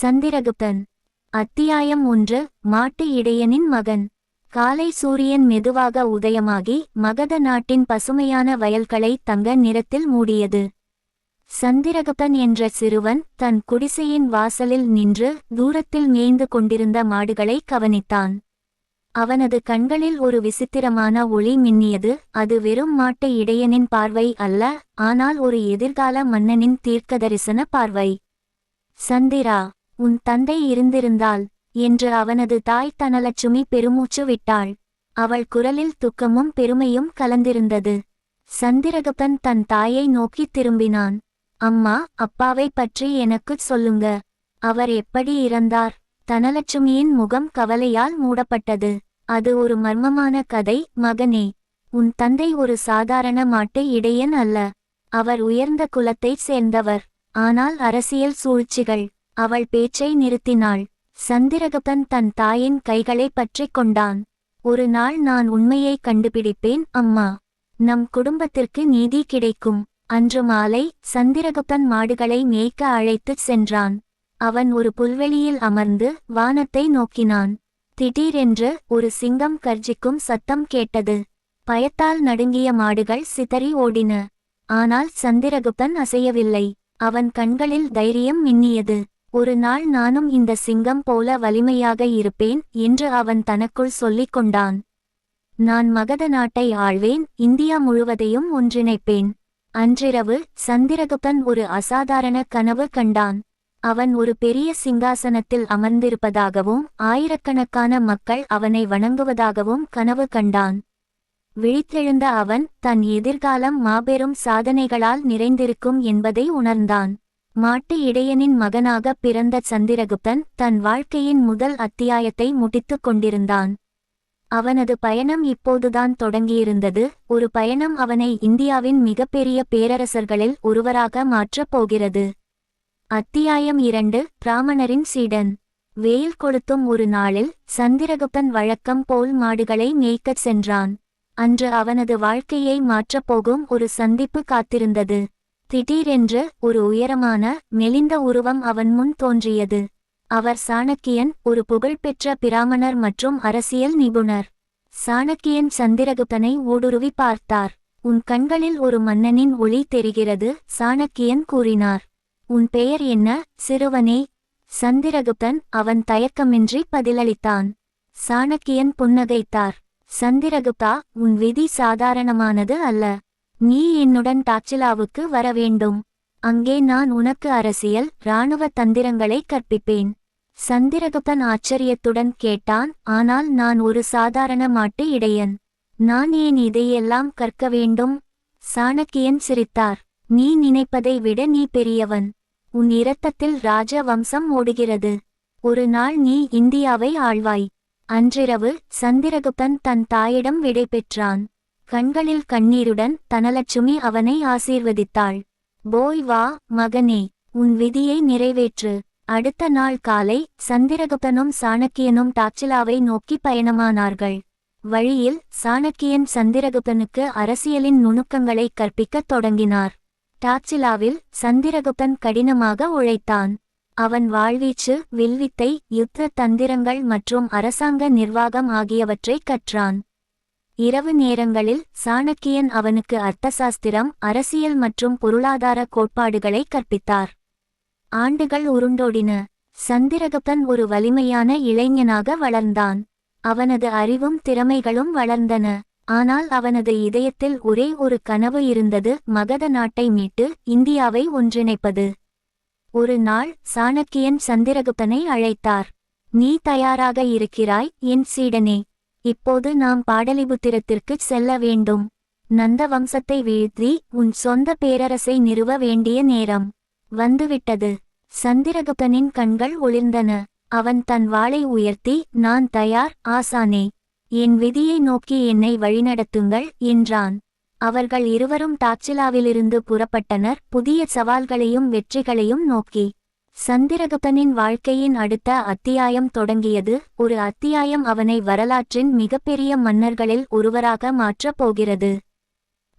சந்திரகுப்தன். அத்தியாயம் ஒன்று மாட்டு இடையனின் மகன். காலை சூரியன் மெதுவாக உதயமாகி மகத நாட்டின் பசுமையான வயல்களை தங்க நிறத்தில் மூடியது. சந்திரகுப்தன் என்ற சிறுவன் தன் குடிசையின் வாசலில் நின்று தூரத்தில் மேய்ந்து கொண்டிருந்த மாடுகளை கவனித்தான். அவனது கண்களில் ஒரு விசித்திரமான ஒளி மின்னியது அது வெறும் மாட்டு இடையனின் பார்வை அல்ல ஆனால் ஒரு எதிர்கால மன்னனின் தீர்க்கதரிசன பார்வை. சந்திரா உன் தந்தை இருந்திருந்தால் என்று அவனது தாய் தனலட்சுமி பெருமூச்சு விட்டாள். அவள் குரலில் துக்கமும் பெருமையும் கலந்திருந்தது. சந்திரகப்பன் தன் தாயை நோக்கித் திரும்பினான். அம்மா அப்பாவை பற்றி எனக்குச் சொல்லுங்க. அவர் எப்படி இறந்தார்? தனலட்சுமியின் முகம் கவலையால் மூடப்பட்டது. அது ஒரு மர்மமான கதை மகனே. உன் தந்தை ஒரு சாதாரண மாட்டு இடையன் அல்ல. அவர் உயர்ந்த குலத்தைச் சேர்ந்தவர். ஆனால் அரசியல் சூழ்ச்சிகள். அவள் பேச்சை நிறுத்தினாள். சந்திரகபன் தன் தாயின் கைகளை பற்றிக் கொண்டான். ஒரு நாள் நான் உண்மையை கண்டுபிடிப்பேன் அம்மா. நம் குடும்பத்திற்கு நீதி கிடைக்கும். அன்று மாலை சந்திரகுப்தன் மாடுகளை மேய்க்க அழைத்துச் சென்றான். அவன் ஒரு புல்வெளியில் அமர்ந்து வானத்தை நோக்கினான். திடீரென்று ஒரு சிங்கம் கர்ஜிக்கும் சத்தம் கேட்டது. பயத்தால் நடுங்கிய மாடுகள் சிதறி ஓடின. ஆனால் சந்திரகுப்தன் அசையவில்லை. அவன் கண்களில் தைரியம் மின்னியது. ஒரு நாள் நானும் இந்த சிங்கம் போல வலிமையாக இருப்பேன் என்று அவன் தனக்குள் சொல்லிக் கொண்டான். நான் மகத நாட்டை ஆழ்வேன் இந்தியா முழுவதையும் ஒன்றிணைப்பேன். அன்றிரவு சந்திரகுப்தன் ஒரு அசாதாரண கனவு கண்டான். அவன் ஒரு பெரிய சிங்காசனத்தில் அமர்ந்திருப்பதாகவும் ஆயிரக்கணக்கான மக்கள் அவனை வணங்குவதாகவும் கனவு கண்டான். விழித்தெழுந்த அவன் தன் எதிர்காலம் மாபெரும் சாதனைகளால் நிறைந்திருக்கும் என்பதை உணர்ந்தான். மாட்டு இடையனின் மகனாக பிறந்த சந்திரகுப்தன் தன் வாழ்க்கையின் முதல் அத்தியாயத்தை முடித்துக் கொண்டிருந்தான். அவனது பயணம் இப்போதுதான் தொடங்கியிருந்தது. ஒரு பயணம் அவனை இந்தியாவின் மிகப்பெரிய பேரரசர்களில் ஒருவராக மாற்றப் போகிறது. அத்தியாயம் இரண்டு. பிராமணரின் சீடன். வெயில் கொளுத்தும் ஒரு நாளில் சந்திரகுப்தன் வழக்கம் போல் மாடுகளை மேய்க்கச் சென்றான். அன்று அவனது வாழ்க்கையை மாற்றப்போகும் ஒரு சந்திப்பு காத்திருந்தது. திடீரென்று ஒரு உயரமான மெலிந்த உருவம் அவன் முன் தோன்றியது. அவர் சாணக்கியன் ஒரு புகழ்பெற்ற பிராமணர் மற்றும் அரசியல் நிபுணர். சாணக்கியன் சந்திரகுப்தனை ஊடுருவி பார்த்தார். உன் கண்களில் ஒரு மன்னனின் ஒளி தெரிகிறது சாணக்கியன் கூறினார். உன் பெயர் என்ன சிறுவனே? சந்திரகுப்தன் அவன் தயக்கமின்றி பதிலளித்தான். சாணக்கியன் புன்னகைத்தார். சந்திரகுப்தா உன் விதி சாதாரணமானது அல்ல. நீ என்னுடன் டாக்சிலாவுக்கு வர வேண்டும். அங்கே நான் உனக்கு அரசியல் இராணுவ தந்திரங்களை கற்பிப்பேன். சந்திரகுப்தன் ஆச்சரியத்துடன் கேட்டான் ஆனால் நான் ஒரு சாதாரண மாட்டு இடையன். நான் ஏன் இதையெல்லாம் கற்க வேண்டும் சாணக்கியன் சிரித்தார். நீ நினைப்பதை விட நீ பெரியவன். உன் இரத்தத்தில் ராஜ வம்சம் ஓடுகிறது. ஒரு நாள் நீ இந்தியாவை ஆழ்வாய் அன்றிரவு சந்திரகுப்தன் தன் தாயிடம் விடை பெற்றான். கண்களில் கண்ணீருடன் தனலட்சுமி அவனை ஆசீர்வதித்தாள். போய் வா மகனே உன் விதியை நிறைவேற்று. அடுத்த நாள் காலை சந்திரகுப்தனும் சாணக்கியனும் டாக்சிலாவை நோக்கி பயணமானார்கள். வழியில் சாணக்கியன் சந்திரகுப்தனுக்கு அரசியலின் நுணுக்கங்களை கற்பிக்கத் தொடங்கினார். டாக்சிலாவில் சந்திரகுப்தன் கடினமாக உழைத்தான். அவன் வாழ்வீச்சு வில்வித்தை யுத்த தந்திரங்கள் மற்றும் அரசாங்க நிர்வாகம் ஆகியவற்றைக் கற்றான். இரவு நேரங்களில் சாணக்கியன் அவனுக்கு அர்த்தசாஸ்திரம் அரசியல் மற்றும் பொருளாதார கோட்பாடுகளை கற்பித்தார். ஆண்டுகள் உருண்டோடின. சந்திரகுப்தன் ஒரு வலிமையான இளைஞனாக வளர்ந்தான். அவனது அறிவும் திறமைகளும் வளர்ந்தன. ஆனால் அவனது இதயத்தில் ஒரே ஒரு கனவு இருந்தது மகத நாட்டை மீட்டு இந்தியாவை ஒன்றிணைப்பது. ஒரு நாள் சாணக்கியன் சந்திரகுப்தனை அழைத்தார். நீ தயாராக இருக்கிறாய் என் சீடனே. இப்போது நாம் பாடலிபுத்திரத்திற்குச் செல்ல வேண்டும். நந்த வம்சத்தை வீழ்த்தி உன் சொந்த பேரரசை நிறுவ வேண்டிய நேரம் வந்துவிட்டது. சந்திரகுப்தனின் கண்கள் ஒளிர்ந்தன. அவன் தன் வாளை உயர்த்தி நான் தயார் ஆசானே. என் விதியை நோக்கி என்னை வழிநடத்துங்கள் என்றான். அவர்கள் இருவரும் டாக்சிலாவிலிருந்து புறப்பட்டனர். புதிய சவால்களையும் வெற்றிகளையும் நோக்கி. சந்திரகுப்தனின் வாழ்க்கையின் அடுத்த அத்தியாயம் தொடங்கியது. ஒரு அத்தியாயம் அவனை வரலாற்றின் மிகப்பெரிய மன்னர்களில் ஒருவராக மாற்றப் போகிறது.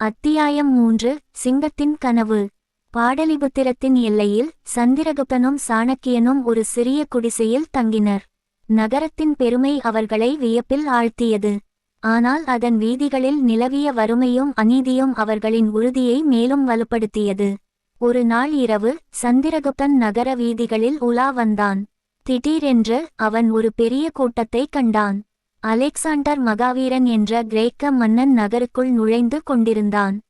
அத்தியாயம் மூன்று சிங்கத்தின் கனவு. பாடலிபுத்திரத்தின் எல்லையில் சந்திரகுப்தனும் சாணக்கியனும் ஒரு சிறிய குடிசையில் தங்கினர். நகரத்தின் பெருமை அவர்களை வியப்பில் ஆழ்த்தியது. ஆனால் அதன் வீதிகளில் நிலவிய வறுமையும் அநீதியும் அவர்களின் உறுதியை மேலும் வலுப்படுத்தியது. ஒரு நாள் இரவு சந்திரகுப்தன் நகர வீதிகளில் உலா வந்தான். திடீரென்று அவன் ஒரு பெரிய கூட்டத்தை கண்டான். அலெக்சாண்டர் மகாவீரன் என்ற கிரேக்க மன்னன் நகருக்குள் நுழைந்து கொண்டிருந்தான்.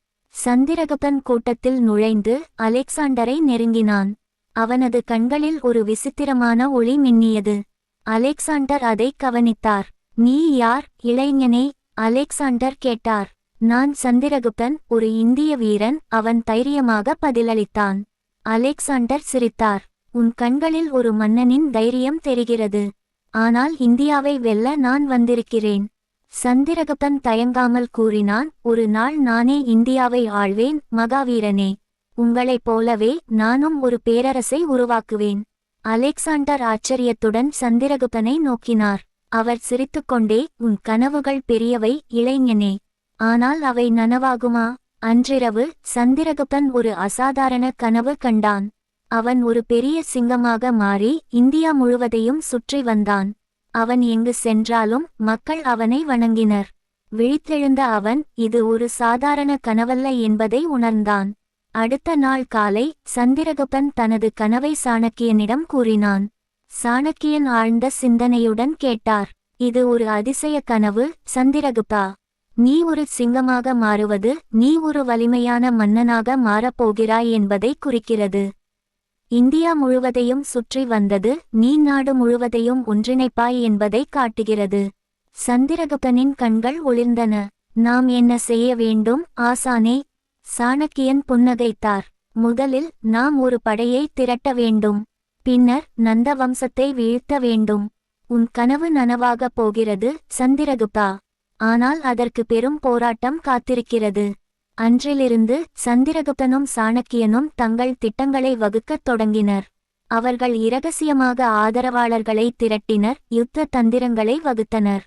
சந்திரகுப்தன் கூட்டத்தில் நுழைந்து அலெக்சாண்டரை நெருங்கினான். அவனது கண்களில் ஒரு விசித்திரமான ஒளி மின்னியது. அலெக்சாண்டர் அதைக் கவனித்தார். நீ யார்? இளைஞனே! அலெக்சாண்டர் கேட்டார். நான் சந்திரகுப்தன் ஒரு இந்திய வீரன் அவன் தைரியமாக பதிலளித்தான். அலெக்சாண்டர் சிரித்தார். உன் கண்களில் ஒரு மன்னனின் தைரியம் தெரிகிறது. ஆனால் இந்தியாவை வெல்ல நான் வந்திருக்கிறேன். சந்திரகுப்தன் தயங்காமல் கூறினான் ஒரு நாள் நானே இந்தியாவை ஆழ்வேன் மகாவீரனே. உங்களைப் போலவே நானும் ஒரு பேரரசை உருவாக்குவேன். அலெக்சாண்டர் ஆச்சரியத்துடன் சந்திரகுப்தனை நோக்கினார். அவர் சிரித்துக்கொண்டே உன் கனவுகள் பெரியவை இளைஞனே. ஆனால் அவை நனவாகுமா? அன்றிரவு சந்திரகுப்தன் ஒரு அசாதாரண கனவு கண்டான். அவன் ஒரு பெரிய சிங்கமாக மாறி இந்தியா முழுவதையும் சுற்றி வந்தான். அவன் எங்கு சென்றாலும் மக்கள் அவனை வணங்கினர். விழித்தெழுந்த அவன் இது ஒரு சாதாரண கனவல்ல என்பதை உணர்ந்தான். அடுத்த நாள் காலை சந்திரகுப்தன் தனது கனவை சாணக்கியனிடம் கூறினான். சாணக்கியன் ஆழ்ந்த சிந்தனையுடன் கேட்டார் இது ஒரு அதிசய கனவு சந்திரகுப்தா! நீ ஒரு சிங்கமாக மாறுவது நீ ஒரு வலிமையான மன்னனாக மாறப்போகிறாய் என்பதை குறிக்கிறது. இந்தியா முழுவதையும் சுற்றி வந்தது நீ நாடு முழுவதையும் ஒன்றிணைப்பாய் என்பதை காட்டுகிறது. சந்திரகுப்தனின் கண்கள் ஒளிர்ந்தன. நாம் என்ன செய்ய வேண்டும்? ஆசானே சாணக்கியன் புன்னகைத்தார். முதலில் நாம் ஒரு படையை திரட்ட வேண்டும். பின்னர் நந்த வம்சத்தை வீழ்த்த வேண்டும். உன் கனவு நனவாகப் போகிறது சந்திரகுப்தா. ஆனால் அதற்கு பெரும் போராட்டம் காத்திருக்கிறது. அன்றிலிருந்து சந்திரகுப்தனும் சாணக்கியனும் தங்கள் திட்டங்களை வகுக்கத் தொடங்கினர். அவர்கள் இரகசியமாக ஆதரவாளர்களை திரட்டினர் யுத்த தந்திரங்களை வகுத்தனர்.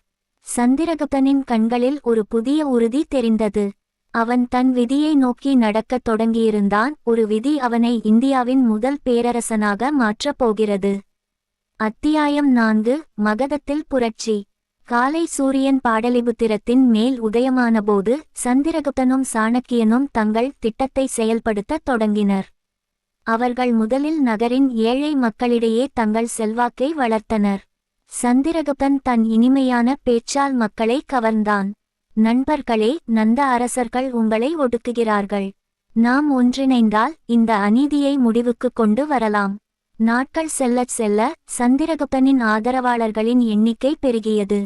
சந்திரகுப்தனின் கண்களில் ஒரு புதிய உறுதி தெரிந்தது. அவன் தன் விதியை நோக்கி நடக்கத் தொடங்கியிருந்தான் ஒரு விதி அவனை இந்தியாவின் முதல் பேரரசனாக மாற்றப் போகிறது. அத்தியாயம் நான்கு மகதத்தில் புரட்சி. காலை சூரியன் பாடலிபுத்திரத்தின் மேல் உதயமானபோது சந்திரகுப்தனும் சாணக்கியனும் தங்கள் திட்டத்தை செயல்படுத்தத் தொடங்கினர். அவர்கள் முதலில் நகரின் ஏழை மக்களிடையே தங்கள் செல்வாக்கை வளர்த்தனர். சந்திரகுப்தன் தன் இனிமையான பேச்சால் மக்களை கவர்ந்தான். நண்பர்களே நந்த அரசர்கள் உங்களை ஒடுக்குகிறார்கள். நாம் ஒன்றிணைந்தால் இந்த அநீதியை முடிவுக்கு கொண்டு வரலாம். நாட்கள் செல்லச் செல்ல சந்திரகுப்தனின் ஆதரவாளர்களின் எண்ணிக்கை பெருகியது.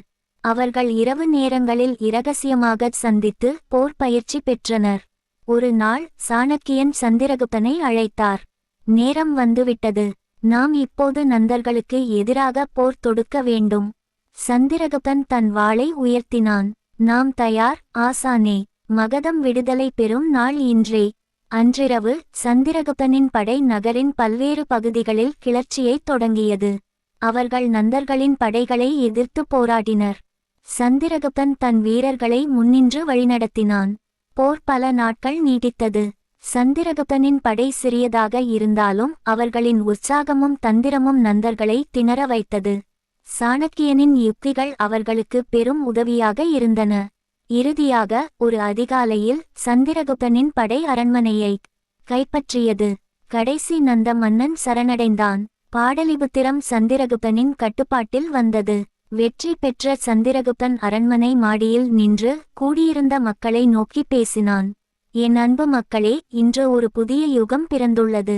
அவர்கள் இரவு நேரங்களில் இரகசியமாகச் சந்தித்து போர் பயிற்சி பெற்றனர். ஒரு நாள் சாணக்கியன் சந்திரகுப்தனை அழைத்தார். நேரம் வந்துவிட்டது. நாம் இப்போது நந்தர்களுக்கு எதிராக போர் தொடுக்க வேண்டும் சந்திரகுப்தன் தன் வாளை உயர்த்தினான். நாம் தயார். ஆசானே. மகதம் விடுதலை பெறும் நாள் இன்றே. அன்றிரவு சந்திரகுப்தனின் படை நகரின் பல்வேறு பகுதிகளில் கிளர்ச்சியைத் தொடங்கியது. அவர்கள் நந்தர்களின் படைகளை எதிர்த்து போராடினர். சந்திரகுப்தன் தன் வீரர்களை முன்னின்று வழிநடத்தினான். போர் பல நாட்கள் நீடித்தது. சந்திரகுப்தனின் படை சிறியதாக இருந்தாலும் அவர்களின் உற்சாகமும் தந்திரமும் நந்தர்களை திணற வைத்தது. சாணக்கியனின் யுக்திகள் அவர்களுக்கு பெரும் உதவியாக இருந்தன. இறுதியாக ஒரு அதிகாலையில் சந்திரகுப்தனின் படை அரண்மனையை கைப்பற்றியது. கடைசி நந்த மன்னன் சரணடைந்தான். பாடலிபுத்திரம் சந்திரகுப்தனின் கட்டுப்பாட்டில் வந்தது. வெற்றி பெற்ற சந்திரகுப்தன் அரண்மனை மாடியில் நின்று கூடியிருந்த மக்களை நோக்கி பேசினான். என் அன்பு மக்களே இன்று ஒரு புதிய யுகம் பிறந்துள்ளது.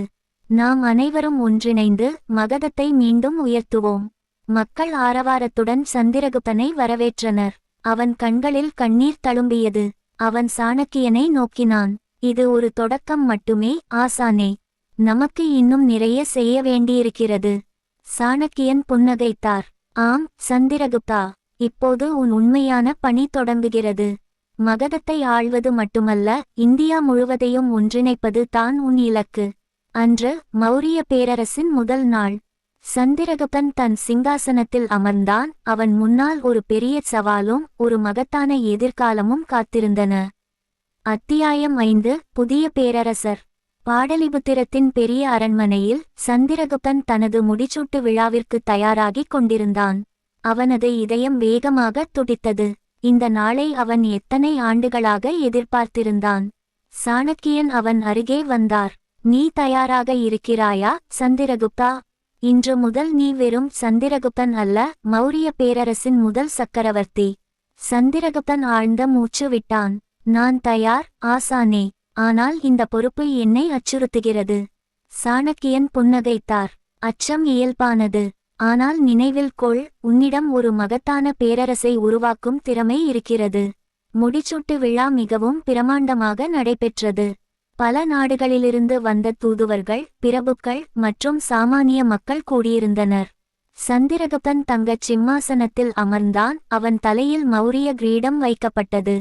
நாம் அனைவரும் ஒன்றிணைந்து மகதத்தை மீண்டும் உயர்த்துவோம். மக்கள் ஆரவாரத்துடன் சந்திரகுப்தனை வரவேற்றனர். அவன் கண்களில் கண்ணீர் தழும்பியது. அவன் சாணக்கியனை நோக்கினான். இது ஒரு தொடக்கம் மட்டுமே ஆசானே. நமக்கு இன்னும் நிறைய செய்ய வேண்டியிருக்கிறது. சாணக்கியன் புன்னகைத்தார். ஆம் சந்திரகுப்தா. இப்போது உன் உண்மையான பணி தொடங்குகிறது. மகதத்தை ஆள்வது மட்டுமல்ல இந்தியா முழுவதையும் ஒன்றிணைப்பது தான் உன் இலக்கு. அன்று மௌரிய பேரரசின் முதல் நாள். சந்திரகுப்தன் தன் சிங்காசனத்தில் அமர்ந்தான். அவன் முன்னால் ஒரு பெரிய சவாலும் ஒரு மகத்தான எதிர்காலமும் காத்திருந்தன. அத்தியாயம் ஐந்து புதிய பேரரசர். பாடலிபுத்திரத்தின் பெரிய அரண்மனையில் சந்திரகுப்தன் தனது முடிச்சூட்டு விழாவிற்கு தயாராகிக் கொண்டிருந்தான். அவனது இதயம் வேகமாக துடித்தது. இந்த நாளை அவன் எத்தனை ஆண்டுகளாக எதிர்பார்த்திருந்தான். சாணக்கியன் அவன் அருகே வந்தார். நீ தயாராக இருக்கிறாயா சந்திரகுப்தா? இன்று முதல் நீ வெறும் சந்திரகுப்தன் அல்ல மௌரிய பேரரசின் முதல் சக்கரவர்த்தி. சந்திரகுப்தன் ஆழ்ந்த மூச்சு விட்டான். நான் தயார் ஆசானே. ஆனால் இந்த பொறுப்பு என்னை அச்சுறுத்துகிறது. சாணக்கியன் புன்னகைத்தார். அச்சம் இயல்பானது. ஆனால் நினைவில் கொள் உன்னிடம் ஒரு மகத்தான பேரரசை உருவாக்கும் திறமை இருக்கிறது. முடிச்சுட்டு விழா மிகவும் பிரமாண்டமாக நடைபெற்றது. பல நாடுகளிலிருந்து வந்த தூதுவர்கள் பிரபுக்கள் மற்றும் சாமானிய மக்கள் கூடியிருந்தனர். சந்திரகுப்தன் தங்கச் சிம்மாசனத்தில் அமர்ந்தான். அவன் தலையில் மௌரிய கிரீடம் வைக்கப்பட்டது.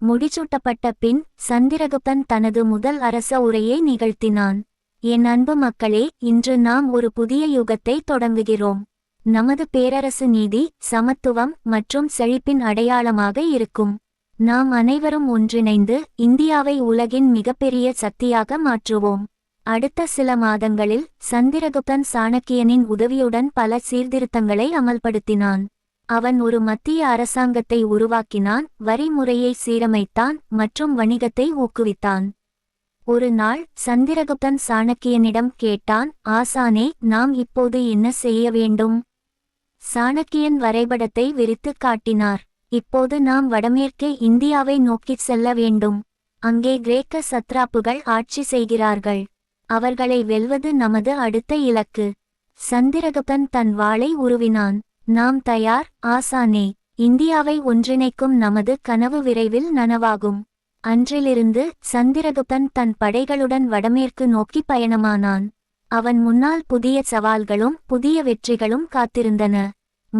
முடிச்சூட்டப்பட்ட பின் சந்திரகுப்தன் தனது முதல் அரச உரையை நிகழ்த்தினான். என் அன்பு மக்களே இன்று நாம் ஒரு புதிய யுகத்தை தொடங்குகிறோம். நமது பேரரசு நீதி சமத்துவம் மற்றும் செழிப்பின் அடையாளமாக இருக்கும். நாம் அனைவரும் ஒன்றிணைந்து இந்தியாவை உலகின் மிகப்பெரிய சக்தியாக மாற்றுவோம். அடுத்த சில மாதங்களில் சந்திரகுப்தன் சாணக்கியனின் உதவியுடன் பல சீர்திருத்தங்களை அமல்படுத்தினான். அவன் ஒரு மத்திய அரசாங்கத்தை உருவாக்கினான் வரி முறையை சீரமைத்தான் மற்றும் வணிகத்தை ஊக்குவித்தான். ஒரு நாள் சந்திரகுப்தன் சாணக்கியனிடம் கேட்டான் ஆசானே நாம் இப்போது என்ன செய்ய வேண்டும்? சாணக்கியன் வரைபடத்தை விரித்துக் காட்டினார். இப்போது நாம் வடமேற்கே இந்தியாவை நோக்கிச் செல்ல வேண்டும். அங்கே கிரேக்க சத்ராப்புகள் ஆட்சி செய்கிறார்கள். அவர்களை வெல்வது நமது அடுத்த இலக்கு. சந்திரகுப்தன் தன் வாளை உருவினான். நாம் தயார் ஆசானே. இந்தியாவை ஒன்றிணைக்கும் நமது கனவு விரைவில் நனவாகும். அன்றிலிருந்து சந்திரகுப்தன் தன் படைகளுடன் வடமேற்கு நோக்கி பயணமானான். அவன் முன்னால் புதிய சவால்களும் புதிய வெற்றிகளும் காத்திருந்தன.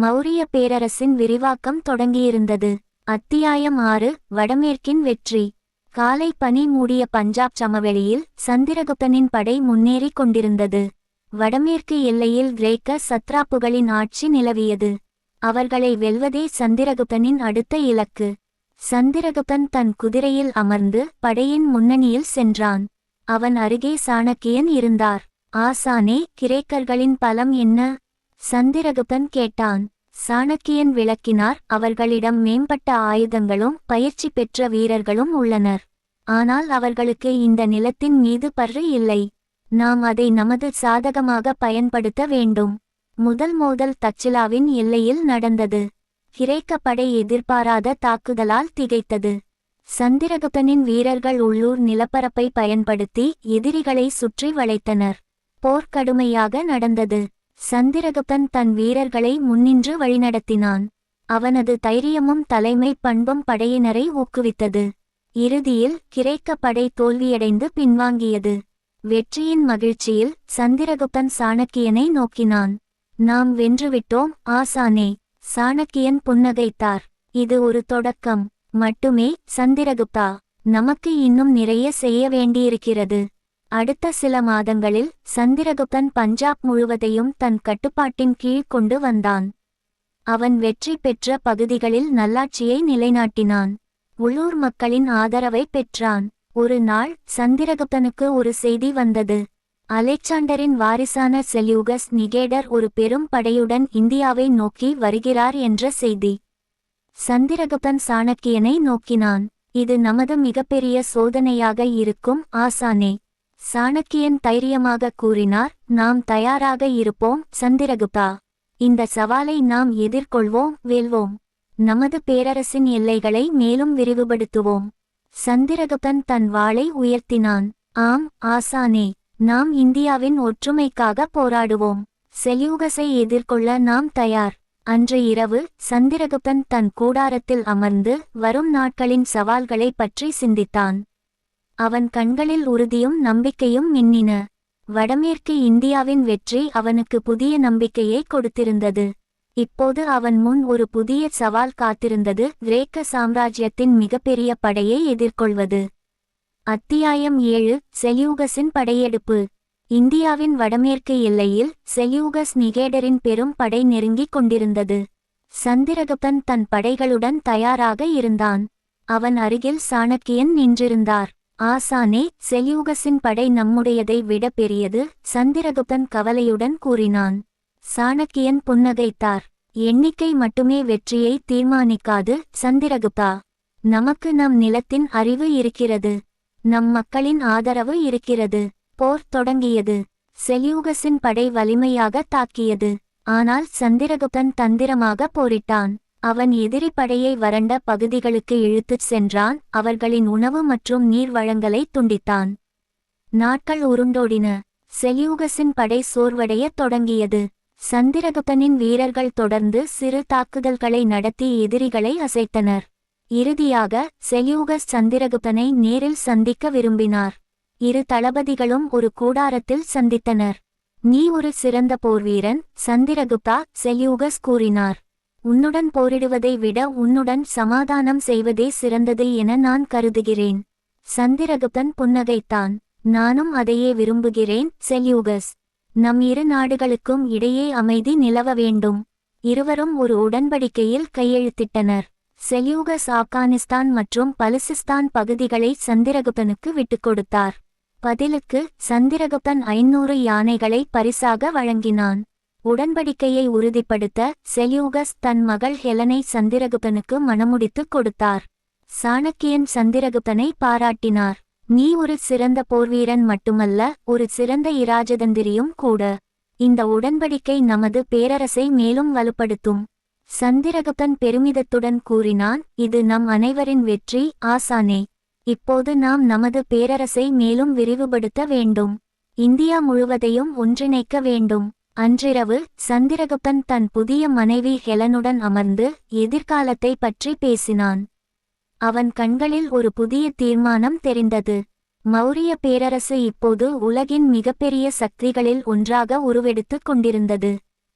மௌரிய பேரரசின் விரிவாக்கம் தொடங்கியிருந்தது. அத்தியாயம் ஆறு வடமேற்கின் வெற்றி. காலை பனி மூடிய பஞ்சாப் சமவெளியில் சந்திரகுப்தனின் படை முன்னேறிக் கொண்டிருந்தது. வடமேற்கு எல்லையில் கிரேக்க சத்ராப்புகளின் ஆட்சி நிலவியது. அவர்களை வெல்வதே சந்திரகுப்தனின் அடுத்த இலக்கு. சந்திரகுப்தன் தன் குதிரையில் அமர்ந்து படையின் முன்னணியில் சென்றான். அவன் அருகே சாணக்கியன் இருந்தார். ஆசானே கிரேக்கர்களின் பலம் என்ன? சந்திரகுப்தன் கேட்டான். சாணக்கியன் விளக்கினார் அவர்களிடம் மேம்பட்ட ஆயுதங்களும் பயிற்சி பெற்ற வீரர்களும் உள்ளனர். ஆனால் அவர்களுக்கு இந்த நிலத்தின் மீது பற்று இல்லை. நாம் அதை நமது சாதகமாக பயன்படுத்த வேண்டும். முதல் மோதல் தச்சிலாவின் எல்லையில் நடந்தது. கிரேக்க படை எதிர்பாராத தாக்குதலால் திகைத்தது. சந்திரகுப்தனின் வீரர்கள் உள்ளூர் நிலப்பரப்பை பயன்படுத்தி எதிரிகளை சுற்றி வளைத்தனர். போர் கடுமையாக நடந்தது. சந்திரகுப்தன் தன் வீரர்களை முன்னின்று வழிநடத்தினான். அவனது தைரியமும் தலைமை பண்பும் படையினரை ஊக்குவித்தது. இறுதியில் கிரேக்க படை தோல்வியடைந்து பின்வாங்கியது. வெற்றியின் மகிழ்ச்சியில் சந்திரகுப்தன் சாணக்கியனை நோக்கினான். நாம் வென்றுவிட்டோம் ஆசானே சாணக்கியன் புன்னகைத்தார். இது ஒரு தொடக்கம். மட்டுமே சந்திரகுப்தா. நமக்கு இன்னும் நிறைய செய்ய வேண்டியிருக்கிறது. அடுத்த சில மாதங்களில் சந்திரகுப்தன் பஞ்சாப் முழுவதையும் தன் கட்டுப்பாட்டின் கீழ் கொண்டு வந்தான். அவன் வெற்றி பெற்ற பகுதிகளில் நல்லாட்சியை நிலைநாட்டினான். உள்ளூர் மக்களின் ஆதரவை பெற்றான். ஒரு நாள் சந்திரகுப்தனுக்கு ஒரு செய்தி வந்தது. அலெக்சாண்டரின் வாரிசான செல்யூகஸ் நிகேடர் ஒரு பெரும் படையுடன் இந்தியாவை நோக்கி வருகிறார் என்ற செய்தி. சந்திரகுப்தன் சாணக்கியனை நோக்கினான். இது நமது மிகப்பெரிய சோதனையாக இருக்கும் ஆசானே. சாணக்கியன் தைரியமாக கூறினார் நாம் தயாராக இருப்போம் சந்திரகுப்தா. இந்த சவாலை நாம் எதிர்கொள்வோம் வெல்வோம். நமது பேரரசின் எல்லைகளை மேலும் விரிவுபடுத்துவோம். சந்திரகுப்தன் தன் வாளை உயர்த்தினான். ஆம் ஆசானே நாம் இந்தியாவின் ஒற்றுமைக்காக போராடுவோம். செல்யூகஸை எதிர்கொள்ள நாம் தயார். அன்று இரவு சந்திரகுப்தன் தன் கூடாரத்தில் அமர்ந்து வரும் நாட்களின் சவால்களை பற்றி சிந்தித்தான். அவன் கண்களில் உறுதியும் நம்பிக்கையும் மின்னின. வடமேற்கு இந்தியாவின் வெற்றி அவனுக்கு புதிய நம்பிக்கையை கொடுத்திருந்தது. இப்போது அவன் முன் ஒரு புதிய சவால் காத்திருந்தது கிரேக்க சாம்ராஜ்யத்தின் மிகப்பெரிய படையை எதிர்கொள்வது. அத்தியாயம் ஏழு செல்யூகஸின் படையெடுப்பு. இந்தியாவின் வடமேற்கு எல்லையில் செல்யூகஸ் நிகேடரின் பெரும் படை நெருங்கிக் கொண்டிருந்தது. சந்திரகுப்தன் தன் படைகளுடன் தயாராக இருந்தான். அவன் அருகில் சாணக்கியன் நின்றிருந்தார். ஆசானே செல்யூகஸின் படை நம்முடையதை விட பெரியது சந்திரகுப்தன் கவலையுடன் கூறினான். சாணக்கியன் புன்னகைத்தார். எண்ணிக்கை மட்டுமே வெற்றியை தீர்மானிக்காது சந்திரகுப்தா. நமக்கு நம் நிலத்தின் அறிவு இருக்கிறது. நம் மக்களின் ஆதரவு இருக்கிறது. போர் தொடங்கியது. செல்யூகஸின் படை வலிமையாக தாக்கியது. ஆனால் சந்திரகுப்தன் தந்திரமாக போரிட்டான். அவன் எதிரி படையை வறண்ட பகுதிகளுக்கு இழுத்துச் சென்றான். அவர்களின் உணவு மற்றும் நீர் வழங்கலை துண்டித்தான். நாட்கள் உருண்டோடின. செல்யூகஸின் படை சோர்வடையத் தொடங்கியது. சந்திரகுப்தனின் வீரர்கள் தொடர்ந்து சிறு தாக்குதல்களை நடத்தி எதிரிகளை அசைத்தனர். இறுதியாக செல்யூகஸ் சந்திரகுப்தனை நேரில் சந்திக்க விரும்பினார். இரு தளபதிகளும் ஒரு கூடாரத்தில் சந்தித்தனர். நீ ஒரு சிறந்த போர்வீரன் சந்திரகுப்தா செல்யூகஸ் கூறினார். உன்னுடன் போரிடுவதை விட உன்னுடன் சமாதானம் செய்வதே சிறந்தது என நான் கருதுகிறேன். சந்திரகுப்தன் புன்னகைத்தான். நானும் அதையே விரும்புகிறேன் செல்யூகஸ். நம் இரு நாடுகளுக்கும் இடையே அமைதி நிலவ வேண்டும். இருவரும் ஒரு உடன்படிக்கையில் கையெழுத்திட்டனர். செல்யூகஸ் ஆப்கானிஸ்தான் மற்றும் பலுசிஸ்தான் பகுதிகளை சந்திரகுப்தனுக்கு விட்டுக் கொடுத்தார். பதிலுக்கு சந்திரகுப்தன் ஐநூறு யானைகளை பரிசாக வழங்கினான். உடன்படிக்கையை உறுதிப்படுத்த செல்யூகஸ் தன் மகள் ஹெலனை சந்திரகுப்தனுக்கு மணமுடித்துக் கொடுத்தார். சாணக்கியன் சந்திரகுப்தனை பாராட்டினார். நீ ஒரு சிறந்த போர்வீரன் மட்டுமல்ல ஒரு சிறந்த இராஜதந்திரியும் கூட. இந்த உடன்படிக்கை நமது பேரரசை மேலும் வலுப்படுத்தும் சந்திரகுப்தன் பெருமிதத்துடன் கூறினான். இது நம் அனைவரின் வெற்றி ஆசானே. இப்போது நாம் நமது பேரரசை மேலும் விரிவுபடுத்த வேண்டும். இந்தியா முழுவதையும் ஒன்றிணைக்க வேண்டும். அன்றிரவு சந்திரகுப்தன் தன் புதிய மனைவி ஹெலனுடன் அமர்ந்து எதிர்காலத்தை பற்றி பேசினான். அவன் கண்களில் ஒரு புதிய தீர்மானம் தெரிந்தது. மௌரிய பேரரசு இப்போது உலகின் மிகப்பெரிய சக்திகளில் ஒன்றாக உருவெடுத்துக் கொண்டிருந்தது.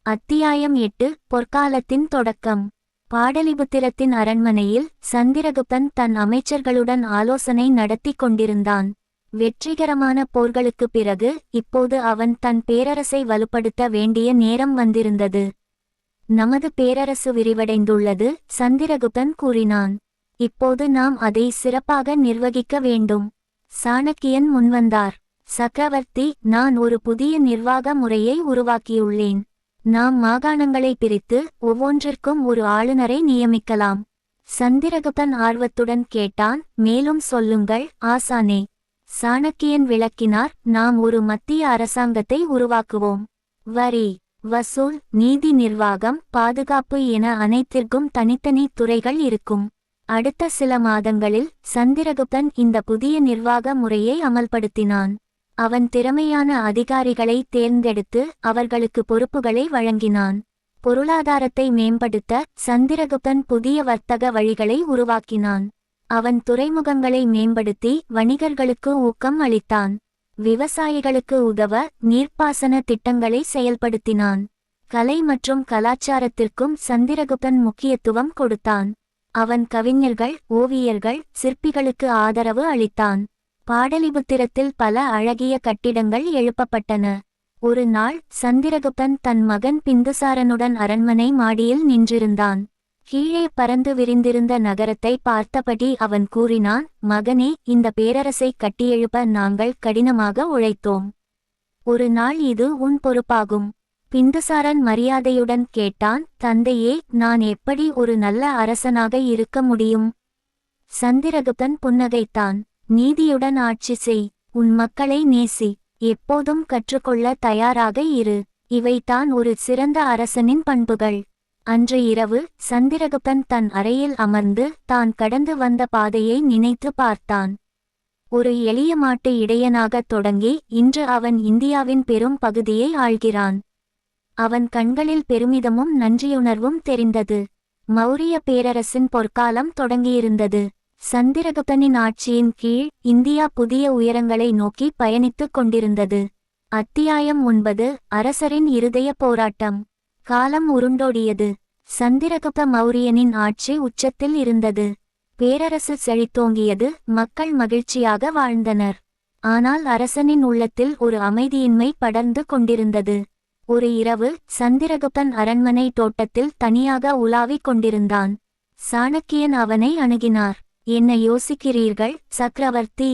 அத்தியாயம் எட்டு பொற்காலத்தின் தொடக்கம். பாடலிபுத்திரத்தின் அரண்மனையில் சந்திரகுப்தன் தன் அமைச்சர்களுடன் ஆலோசனை நடத்தி கொண்டிருந்தான். வெற்றிகரமான போர்களுக்குப் பிறகு இப்போது அவன் தன் பேரரசை வலுப்படுத்த வேண்டிய நேரம் வந்திருந்தது. நமது பேரரசு விரிவடைந்துள்ளது சந்திரகுப்தன் கூறினான். இப்போது நாம் அதை சிறப்பாக நிர்வகிக்க வேண்டும். சாணக்கியன் முன்வந்தார். சக்கரவர்த்தி நான் ஒரு புதிய நிர்வாக முறையை உருவாக்கியுள்ளேன். நாம் மாகாணங்களை பிரித்து ஒவ்வொன்றிற்கும் ஒரு ஆளுநரை நியமிக்கலாம். சந்திரகுப்தன் ஆர்வத்துடன் கேட்டான் மேலும் சொல்லுங்கள் ஆசானே. சாணக்கியன் விளக்கினார் நாம் ஒரு மத்திய அரசாங்கத்தை உருவாக்குவோம். வரி வசூல் நீதி நிர்வாகம் பாதுகாப்பு என அனைத்திற்கும் தனித்தனி துறைகள் இருக்கும். அடுத்த சில மாதங்களில் சந்திரகுப்தன் இந்த புதிய நிர்வாக முறையை அமல்படுத்தினான். அவன் திறமையான அதிகாரிகளை தேர்ந்தெடுத்து அவர்களுக்கு பொறுப்புகளை வழங்கினான். பொருளாதாரத்தை மேம்படுத்த சந்திரகுப்தன் புதிய வர்த்தக வழிகளை உருவாக்கினான். அவன் துறைமுகங்களை மேம்படுத்தி வணிகர்களுக்கு ஊக்கம் அளித்தான். விவசாயிகளுக்கு உதவ நீர்ப்பாசன திட்டங்களை செயல்படுத்தினான். கலை மற்றும் கலாச்சாரத்திற்கும் சந்திரகுப்தன் முக்கியத்துவம் கொடுத்தான். அவன் கவிஞர்கள் ஓவியர்கள் சிற்பிகளுக்கு ஆதரவு அளித்தான். பாடலிபுத்திரத்தில் பல அழகிய கட்டிடங்கள் எழுப்பப்பட்டன. ஒரு நாள் சந்திரகுப்தன் தன் மகன் பிந்துசாரனுடன் அரண்மனை மாடியில் நின்றிருந்தான். கீழே பறந்து விரிந்திருந்த நகரத்தை பார்த்தபடி அவன் கூறினான் மகனே இந்த பேரரசை கட்டியெழுப்ப நாங்கள் கடினமாக உழைத்தோம். ஒரு நாள் இது உன் பொறுப்பாகும் பிந்துசாரன் மரியாதையுடன் கேட்டான் தந்தையே நான் எப்படி ஒரு நல்ல அரசனாக இருக்க முடியும் சந்திரகுப்தன் புன்னகைத்தான் நீதியுடன் ஆட்சி செய் உன் மக்களை நேசி எப்போதும் கற்றுக்கொள்ள தயாராக இரு. இவைதான் ஒரு சிறந்த அரசனின் பண்புகள். அன்று இரவு சந்திரகுப்தன் தன் அறையில் அமர்ந்து தான் கடந்து வந்த பாதையை நினைத்து பார்த்தான். ஒரு எளிய மாட்டு இடையனாகத் தொடங்கி இன்று அவன் இந்தியாவின் பெரும் பகுதியை ஆள்கிறான். அவன் கண்களில் பெருமிதமும் நன்றியுணர்வும் தெரிந்தது. மௌரிய பேரரசின் பொற்காலம் தொடங்கியிருந்தது. சந்திரகுப்தனின் ஆட்சியின் கீழ் இந்தியா புதிய உயரங்களை நோக்கி பயணித்துக் கொண்டிருந்தது. அத்தியாயம் ஒன்பது. அரசரின் இருதய போராட்டம். காலம் உருண்டோடியது. சந்திரகுப்த மௌரியனின் ஆட்சி உச்சத்தில் இருந்தது. பேரரசு செழித்தோங்கியது. மக்கள் மகிழ்ச்சியாக வாழ்ந்தனர். ஆனால் அரசனின் உள்ளத்தில் ஒரு அமைதியின்மை படர்ந்து கொண்டிருந்தது. ஒரு இரவு சந்திரகுப்தன் அரண்மனை தோட்டத்தில் தனியாக உலாவிக் கொண்டிருந்தான். சாணக்கியன் அவனை அணுகினார். என்ன யோசிக்கிறீர்கள் சக்கரவர்த்தி?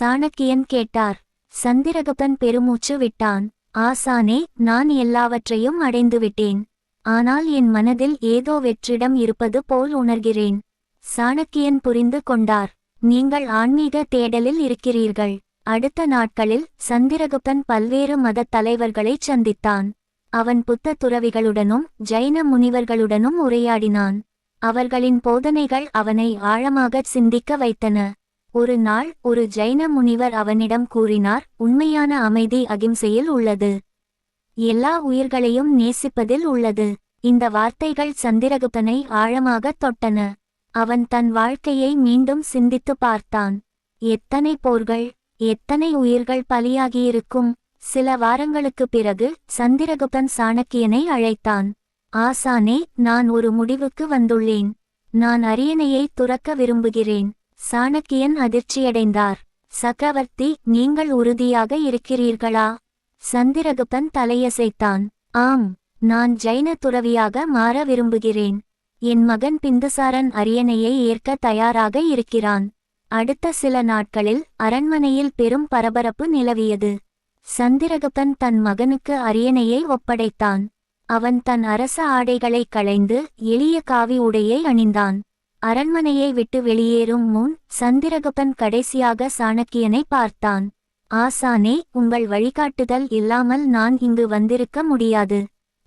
சாணக்கியன் கேட்டார். சந்திரகுப்தன் பெருமூச்சு விட்டான். ஆசானே நான் எல்லாவற்றையும் அடைந்துவிட்டேன். ஆனால் என் மனதில் ஏதோ வெற்றிடம் இருப்பது போல் உணர்கிறேன். சாணக்கியன் புரிந்து கொண்டார். நீங்கள் ஆன்மீக தேடலில் இருக்கிறீர்கள். அடுத்த நாட்களில் சந்திரகுப்தன் பல்வேறு மதத் தலைவர்களைச் சந்தித்தான். அவன் புத்த துறவிகளுடனும் ஜைன முனிவர்களுடனும் உரையாடினான். அவர்களின் போதனைகள் அவனை ஆழமாகச் சிந்திக்க வைத்தன. ஒரு நாள் ஒரு ஜைன முனிவர் அவனிடம் கூறினார் உண்மையான அமைதி அகிம்சையில் உள்ளது. எல்லா உயிர்களையும் நேசிப்பதில் உள்ளது. இந்த வார்த்தைகள் சந்திரகுப்தனை ஆழமாகத் தொட்டன. அவன் தன் வாழ்க்கையை மீண்டும் சிந்தித்து பார்த்தான். எத்தனை போர்கள் எத்தனை உயிர்கள் பலியாகியிருக்கும். சில வாரங்களுக்குப் பிறகு சந்திரகுப்தன் சாணக்கியனை அழைத்தான். ஆசானே நான் ஒரு முடிவுக்கு வந்துள்ளேன். நான் அரியணையை துறக்க விரும்புகிறேன். சாணக்கியன் அதிர்ச்சியடைந்தார். சக்கரவர்த்தி நீங்கள் உறுதியாக இருக்கிறீர்களா? சந்திரகுப்தன் தலையசைத்தான். ஆம் நான் ஜைன துறவியாக மாற விரும்புகிறேன். என் மகன் பிந்துசாரன் அரியணையை ஏற்க தயாராக இருக்கிறான். அடுத்த சில நாட்களில் அரண்மனையில் பெரும் பரபரப்பு நிலவியது. சந்திரகுப்தன் தன் மகனுக்கு அரியணையை ஒப்படைத்தான். அவன் தன் அரச ஆடைகளை களைந்து எளிய காவி உடையை அணிந்தான். அரண்மனையை விட்டு வெளியேறும் முன் சந்திரகுப்தன் கடைசியாக சாணக்கியனை பார்த்தான். ஆசானே உங்கள் வழிகாட்டுதல் இல்லாமல் நான் இங்கு வந்திருக்க முடியாது.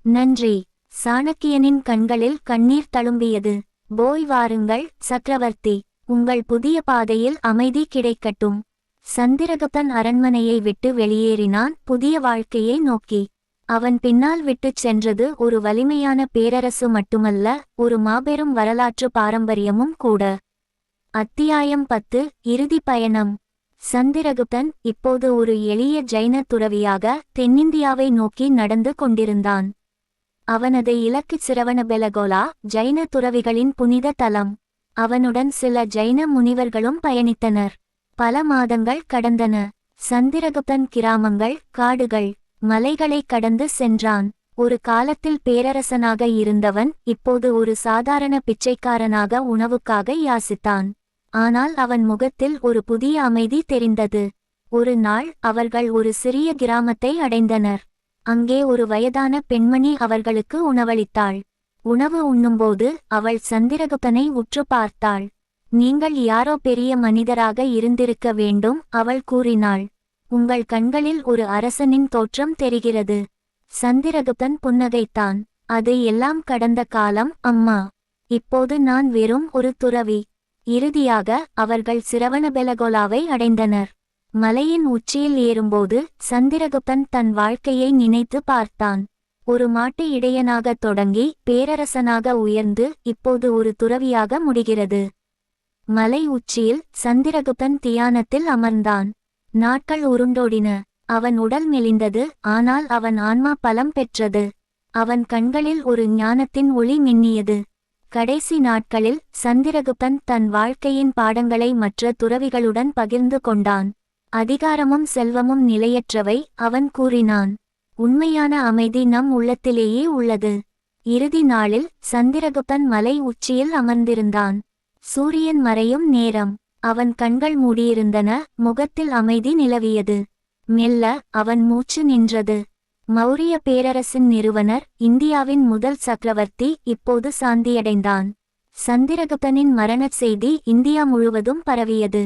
நன்றி. சாணக்கியனின் கண்களில் கண்ணீர் தழும்பியது. போய் வாருங்கள் சக்கரவர்த்தி. உங்கள் புதிய பாதையில் அமைதி கிடைக்கட்டும். சந்திரகுப்தன் அரண்மனையை விட்டு வெளியேறினான். புதிய வாழ்க்கையை நோக்கி. அவன் பின்னால் விட்டுச் சென்றது ஒரு வலிமையான பேரரசு மட்டுமல்ல ஒரு மாபெரும் வரலாற்று பாரம்பரியமும் கூட. அத்தியாயம் பத்து இறுதி பயணம். சந்திரகுப்தன் இப்போது ஒரு எளிய ஜைன துறவியாக தென்னிந்தியாவை நோக்கி நடந்து கொண்டிருந்தான். அவனது இலக்கு சிரவணபெலகோலா ஜைன துறவிகளின் புனித தலம். அவனுடன் சில ஜைன முனிவர்களும் பயணித்தனர். பல மாதங்கள் கடந்தன. சந்திரகுப்தன் கிராமங்கள் காடுகள். மலைகளை கடந்து சென்றான். ஒரு காலத்தில் பேரரசனாக இருந்தவன் இப்போது ஒரு சாதாரண பிச்சைக்காரனாக உணவுக்காக யாசித்தான். ஆனால் அவன் முகத்தில் ஒரு புதிய அமைதி தெரிந்தது. ஒரு நாள் அவர்கள் ஒரு சிறிய கிராமத்தை அடைந்தனர். அங்கே ஒரு வயதான பெண்மணி அவர்களுக்கு உணவளித்தாள். உணவு உண்ணும்போது அவள் சந்திரகுப்தனை உற்று பார்த்தாள். நீங்கள் யாரோ பெரிய மனிதராக இருந்திருக்க வேண்டும் அவள் கூறினாள். உங்கள் கண்களில் ஒரு அரசனின் தோற்றம் தெரிகிறது. சந்திரகுப்தன் புன்னகைத்தான். அது எல்லாம் கடந்த காலம் அம்மா. இப்போது நான் வெறும் ஒரு துறவி. இறுதியாக அவர்கள் சிரவணபெலகோலாவை அடைந்தனர். மலையின் உச்சியில் ஏறும்போது சந்திரகுப்தன் தன் வாழ்க்கையை நினைத்து பார்த்தான். ஒரு மாட்டு இடையனாகத் தொடங்கி பேரரசனாக உயர்ந்து இப்போது ஒரு துறவியாக முடிகிறது. மலை உச்சியில் சந்திரகுப்தன் தியானத்தில் அமர்ந்தான். நாட்கள் உருண்டோடின. அவன் உடல் மெலிந்தது ஆனால் அவன் ஆன்மா பலம் பெற்றது. அவன் கண்களில் ஒரு ஞானத்தின் ஒளி மின்னியது. கடைசி நாட்களில் சந்திரகுப்தன் தன் வாழ்க்கையின் பாடங்களை மற்ற துறவிகளுடன் பகிர்ந்து கொண்டான். அதிகாரமும் செல்வமும் நிலையற்றவை அவன் கூறினான். உண்மையான அமைதி நம் உள்ளத்திலேயே உள்ளது. இறுதி நாளில் சந்திரகுப்தன் மலை உச்சியில் அமர்ந்திருந்தான். சூரியன் மறையும் நேரம். அவன் கண்கள் மூடியிருந்தன முகத்தில் அமைதி நிலவியது. மெல்ல அவன் மூச்சு நின்றது. மௌரிய பேரரசின் நிறுவனர் இந்தியாவின் முதல் சக்கரவர்த்தி இப்போது சாந்தியடைந்தான். சந்திரகுப்தனின் மரணச் செய்தி இந்தியா முழுவதும் பரவியது.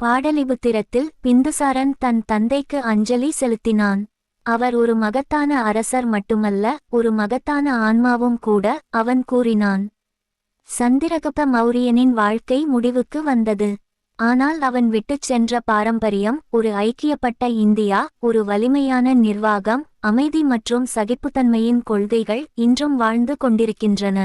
பாடலிபுத்திரத்தில் பிந்துசாரன் தன் தந்தைக்கு அஞ்சலி செலுத்தினான். அவர் ஒரு மகத்தான அரசர் மட்டுமல்ல ஒரு மகத்தான ஆன்மாவும் கூட அவன் கூறினான். சந்திரகுப்த மௌரியனின் வாழ்க்கை முடிவுக்கு வந்தது. ஆனால் அவன் விட்டுச் சென்ற பாரம்பரியம் ஒரு ஐக்கியப்பட்ட இந்தியா ஒரு வலிமையான நிர்வாகம் அமைதி மற்றும் சகிப்புத்தன்மையின் கொள்கைகள் இன்றும் வாழ்ந்து கொண்டிருக்கின்றன.